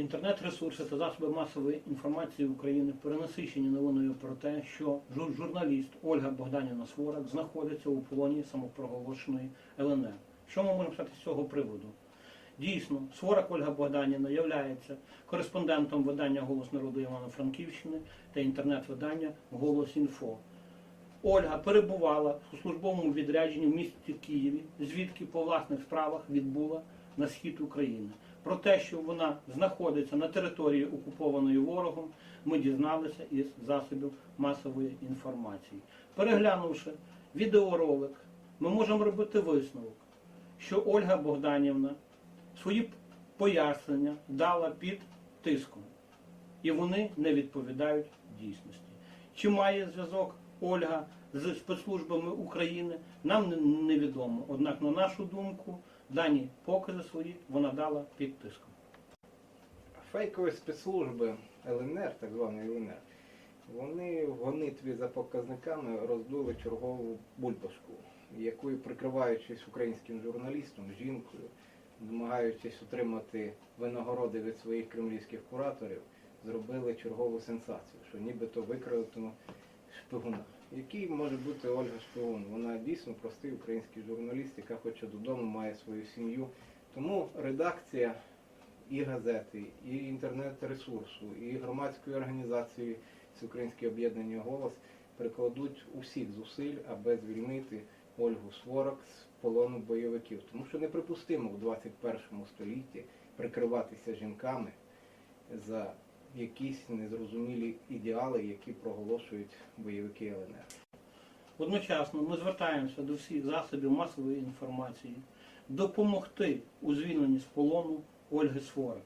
Інтернет-ресурси та засоби масової інформації України перенасичені новиною про те, що журналіст Ольга Богданівна Сворак знаходиться у полоні самопроголошеної ЛНР. Що ми можемо сказати з цього приводу? Дійсно, Сворак Ольга Богданівна є кореспондентом видання Голос народу Івано-Франківщини та інтернет-видання Голос Інфо. Ольга перебувала у службовому відрядженні в місті Києві, звідки по власних справах відбула на схід України. Про те, що вона знаходиться на території окупованої ворогом, ми дізналися із засобів масової інформації. Переглянувши відеоролик, ми можемо робити висновок, що Ольга Богданівна свої пояснення дала під тиском, і вони не відповідають дійсності. Чи має зв'язок Ольга з спецслужбами України, нам невідомо. Однак, на нашу думку, дані покази свої вона дала під тиском. Фейкові спецслужби ЛНР, так званої ЛНР, вони в гонитві за показниками роздули чергову бульбашку, якою, прикриваючись українським журналістом, жінкою, намагаючись отримати винагороди від своїх кремлівських кураторів, зробили чергову сенсацію, що нібито викрадено шпигуна. Який може бути Ольга Шпигун? Вона дійсно простий український журналіст, яка хоче додому, має свою сім'ю. Тому редакція і газети, і інтернет-ресурсу, і громадської організації Всеукраїнське об'єднання Голос прикладуть усіх зусиль, аби звільнити Ольгу Сворок з полону бойовиків. Тому що неприпустимо в 21 столітті прикриватися жінками за якісь незрозумілі ідеали, які проголошують бойовики ЛНР. Одночасно ми звертаємося до всіх засобів масової інформації допомогти у звільненні з полону Ольги Сворак.